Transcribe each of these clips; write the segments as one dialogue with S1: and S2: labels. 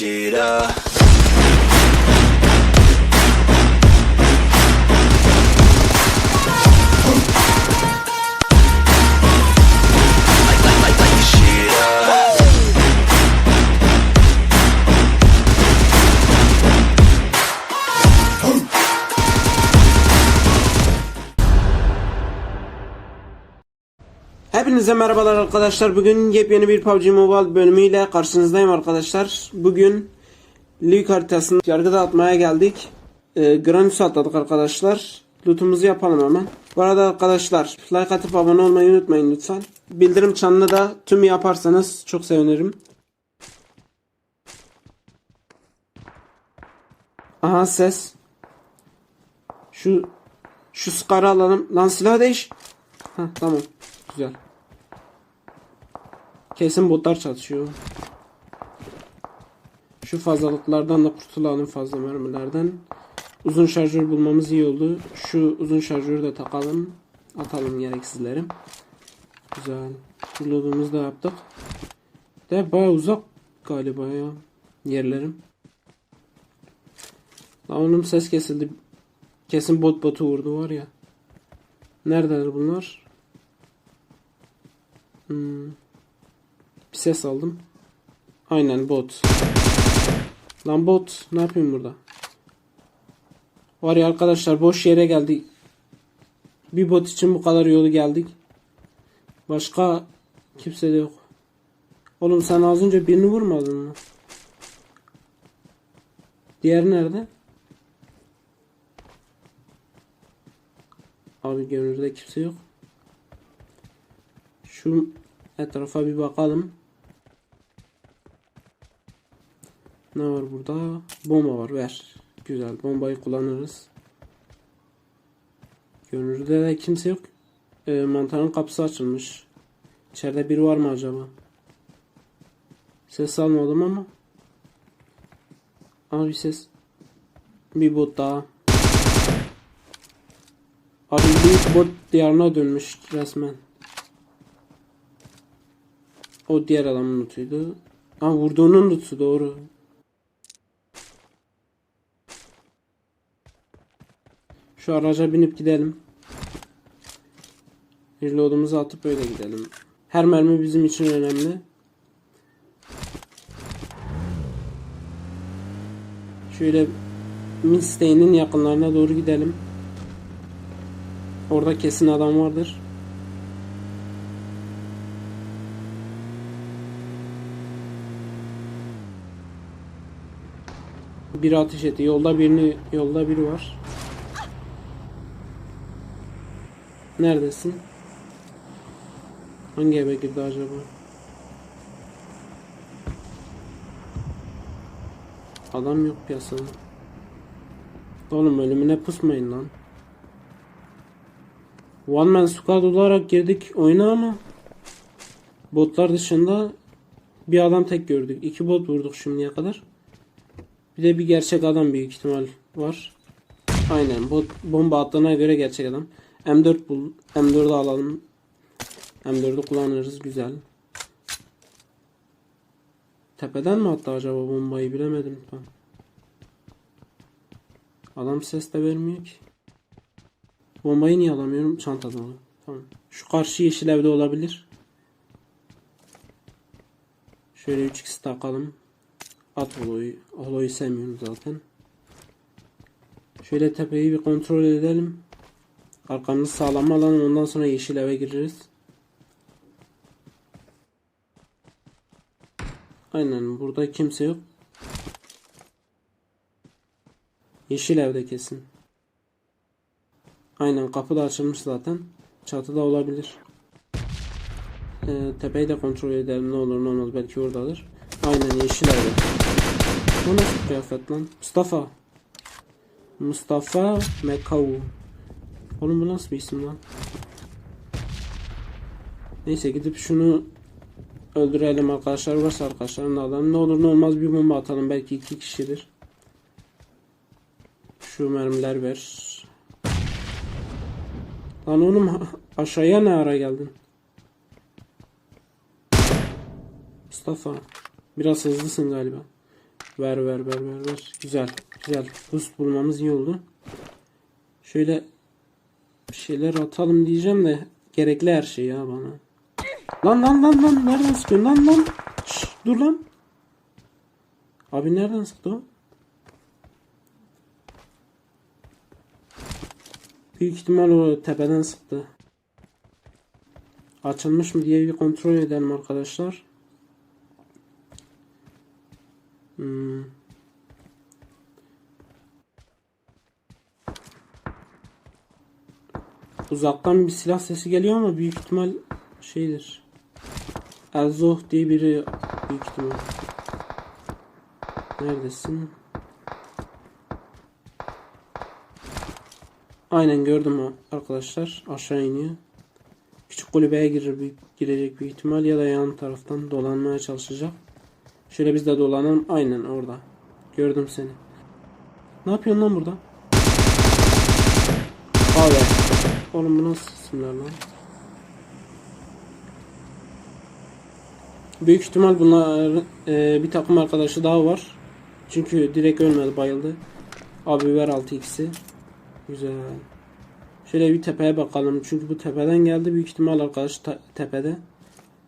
S1: shit up.
S2: Hepinize merhabalar arkadaşlar. Bugün yepyeni bir PUBG Mobile bölümüyle karşınızdayım arkadaşlar. Bugün Lig haritasını yargı dağıtmaya geldik. Ee, Granus atladık arkadaşlar. Lootumuzu yapalım hemen. Bu arada arkadaşlar like atıp abone olmayı unutmayın lütfen. Bildirim çanını da tüm yaparsanız çok sevinirim. Aha ses. Şu şu skarı alalım. Lan silah değiş. Heh, tamam. Güzel. Kesin botlar çatışıyor. Şu fazlalıklardan da kurtulalım fazla mermilerden. Uzun şarjör bulmamız iyi oldu. Şu uzun şarjörü de takalım. Atalım gereksizleri. Güzel. Reload'umuzu da yaptık. De baya uzak galiba ya. Yerlerim. Lan onun ses kesildi. Kesin bot botu vurdu var ya. Neredeler bunlar? Hmm. Bir ses aldım. Aynen bot. Lan bot ne yapayım burada? Var ya arkadaşlar boş yere geldik. Bir bot için bu kadar yolu geldik. Başka kimse de yok. Oğlum sen az önce birini vurmadın mı? Diğer nerede? Abi görünürde kimse yok. Şu etrafa bir bakalım. Ne var burada? Bomba var ver. Güzel bombayı kullanırız. Görünürde de kimse yok. Ee, mantarın kapısı açılmış. İçeride biri var mı acaba? Ses almadım ama. Al bir ses. Bir bot daha. Abi büyük bot diyarına dönmüş resmen. O diğer adamın lootuydu. Ha vurduğunun lootu doğru. Şu araca binip gidelim. Reload'umuzu atıp öyle gidelim. Her mermi bizim için önemli. Şöyle Minstein'in yakınlarına doğru gidelim. Orada kesin adam vardır. Biri ateş etti. Yolda birini yolda biri var. Neredesin? Hangi eve girdi acaba? Adam yok piyasada. Oğlum ölümüne pusmayın lan. One man squad olarak girdik oyuna ama botlar dışında bir adam tek gördük. İki bot vurduk şimdiye kadar. Bir de bir gerçek adam büyük ihtimal var. Aynen bot bomba attığına göre gerçek adam. M4 bul. M4'ü alalım. M4'ü kullanırız güzel. Tepeden mi attı acaba bombayı bilemedim tam. Adam ses de vermiyor ki. Bombayı niye alamıyorum? Çantada mı? Tamam. Şu karşı yeşil evde olabilir. Şöyle 3x takalım. At holoyu. Holoyu sevmiyorum zaten. Şöyle tepeyi bir kontrol edelim. Arkamızı sağlam alalım. Ondan sonra yeşil eve gireriz. Aynen burada kimse yok. Yeşil evde kesin. Aynen kapı da açılmış zaten. Çatıda olabilir. Ee, tepeyi de kontrol edelim ne olur ne olmaz belki oradadır. Aynen yeşil evde. Bu nasıl kıyafet lan? Mustafa. Mustafa Mekau. Oğlum bu nasıl bir isim lan? Neyse gidip şunu öldürelim arkadaşlar. Varsa arkadaşların da alalım. Ne olur ne olmaz bir bomba atalım. Belki iki kişidir. Şu mermiler ver. Lan oğlum aşağıya ne ara geldin? Mustafa. Biraz hızlısın galiba. Ver ver ver ver ver. Güzel. Güzel. Boost bulmamız iyi oldu. Şöyle bir şeyler atalım diyeceğim de gerekli her şey ya bana. Lan lan lan lan nereden sıkıyorsun lan lan? Şşş, dur lan. Abi nereden sıktı o? Büyük ihtimal o tepeden sıktı. Açılmış mı diye bir kontrol edelim arkadaşlar. Hmm. Uzaktan bir silah sesi geliyor ama büyük ihtimal şeydir. Elzoh diye biri büyük ihtimal. Neredesin? Aynen gördüm o arkadaşlar. Aşağı iniyor. Küçük kulübeye büyük- girecek büyük ihtimal ya da yan taraftan dolanmaya çalışacak. Şöyle biz de dolanalım. Aynen orada. Gördüm seni. Ne yapıyorsun lan burada? Abi. Oğlum bu nasıl isimler lan? Büyük ihtimal bunlar e, bir takım arkadaşı daha var. Çünkü direkt ölmedi bayıldı. Abi ver 6x'i. Güzel. Şöyle bir tepeye bakalım. Çünkü bu tepeden geldi. Büyük ihtimal arkadaş tepede.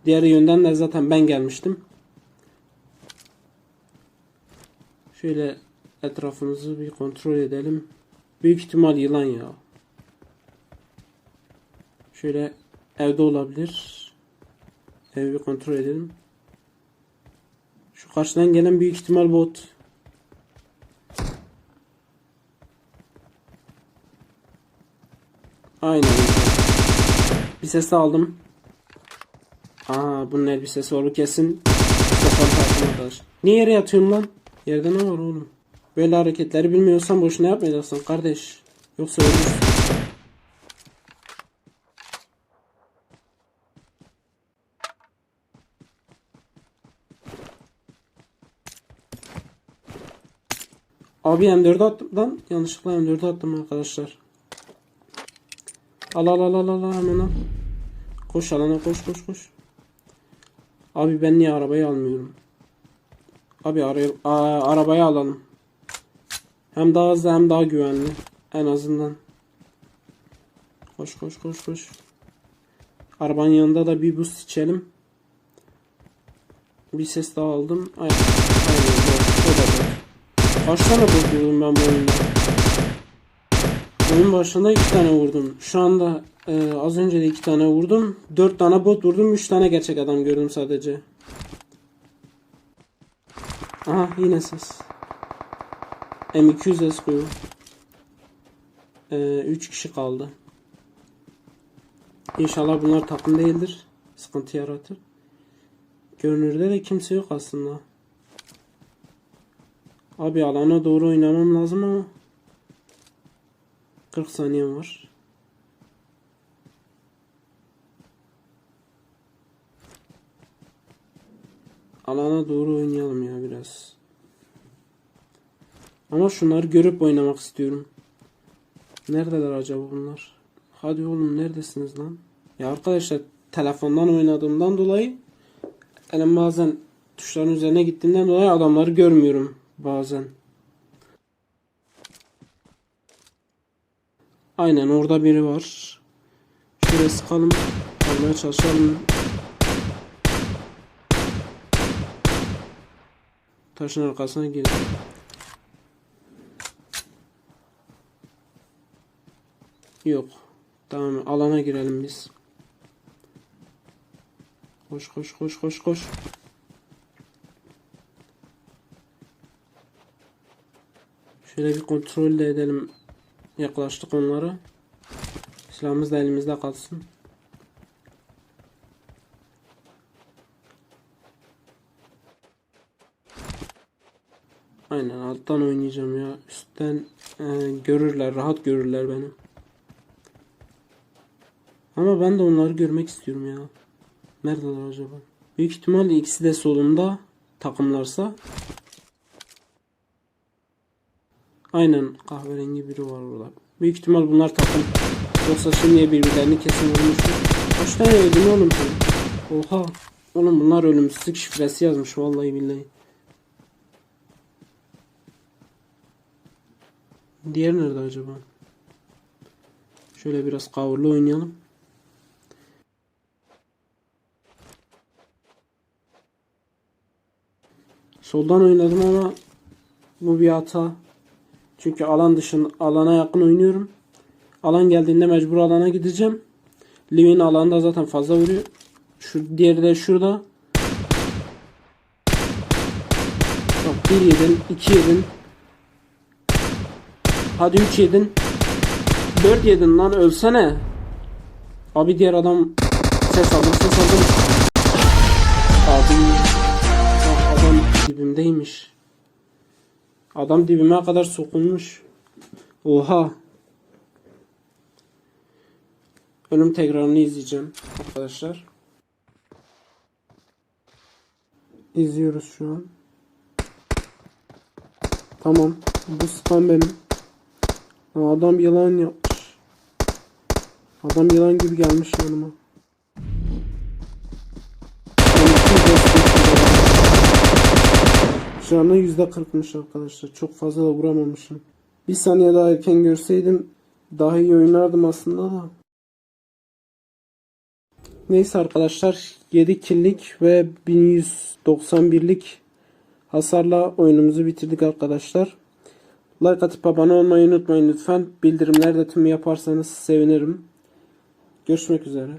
S2: Diğer yönden de zaten ben gelmiştim. Şöyle etrafımızı bir kontrol edelim. Büyük ihtimal yılan ya. Şöyle evde olabilir. Evi kontrol edelim. Şu karşıdan gelen büyük ihtimal bot. Aynen. Bir ses aldım. Aa bunun elbisesi olur kesin. Niye yere yatıyorum lan? Yerde ne var oğlum? Böyle hareketleri bilmiyorsan boşuna yapmayacaksın kardeş. Yoksa ölürsün. Abi M4'ü attım lan. Yanlışlıkla M4'ü attım arkadaşlar. Al al al al al hemen al. Koş alana koş koş koş. Abi ben niye arabayı almıyorum? Abi arayı, Aa, arabayı alalım. Hem daha hızlı hem daha güvenli. En azından. Koş koş koş koş. Arabanın yanında da bir boost içelim. Bir ses daha aldım. Ay, aynen bu. O da bu. Kaç tane vurdum ben bu oyunda? Oyun başında iki tane vurdum. Şu anda e, az önce de iki tane vurdum. Dört tane bot vurdum. Üç tane gerçek adam gördüm sadece. Aha yine ses. M200 Esco'yu. E, üç kişi kaldı. İnşallah bunlar takım değildir. Sıkıntı yaratır. Görünürde de kimse yok aslında. Abi alana doğru oynamam lazım ama 40 saniyem var. Alana doğru oynayalım ya biraz. Ama şunları görüp oynamak istiyorum. Neredeler acaba bunlar? Hadi oğlum neredesiniz lan? Ya arkadaşlar telefondan oynadığımdan dolayı elim bazen tuşların üzerine gittiğinden dolayı adamları görmüyorum bazen. Aynen orada biri var. Şuraya sıkalım. Almaya çalışalım. Taşın arkasına gir. Yok. Tamam alana girelim biz. Koş koş koş koş koş. Şöyle bir kontrol de edelim. Yaklaştık onlara. Silahımız da elimizde kalsın. Aynen alttan oynayacağım ya. Üstten e, görürler, rahat görürler beni. Ama ben de onları görmek istiyorum ya. Neredeler acaba? Büyük ihtimal ikisi de solunda takımlarsa. Aynen kahverengi biri var orada. Büyük ihtimal bunlar takım. Yoksa şimdiye birbirlerini kesin vurmuştur. Kaç tane yedin oğlum sen? Oha. Oğlum bunlar ölümsüzlük şifresi yazmış vallahi billahi. Diğer nerede acaba? Şöyle biraz kavurlu oynayalım. Soldan oynadım ama bu bir hata. Çünkü alan dışın alana yakın oynuyorum. Alan geldiğinde mecbur alana gideceğim. Livin alanda zaten fazla vuruyor. Şu diğeri de şurada. Bak bir yedin, iki yedin. Hadi üç yedin. Dört yedin lan ölsene. Abi diğer adam ses aldım ses aldım. Abi adam dibimdeymiş. Adam dibime kadar sokulmuş. Oha. Ölüm tekrarını izleyeceğim arkadaşlar. İzliyoruz şu an. Tamam. Bu spam benim. Adam yılan yapmış. Adam yılan gibi gelmiş yanıma. Canı yüzde kırkmış arkadaşlar. Çok fazla da vuramamışım. Bir saniye daha erken görseydim daha iyi oynardım aslında da. Neyse arkadaşlar 7 killik ve 1191'lik hasarla oyunumuzu bitirdik arkadaşlar. Like atıp abone olmayı unutmayın lütfen. Bildirimleri de tüm yaparsanız sevinirim. Görüşmek üzere.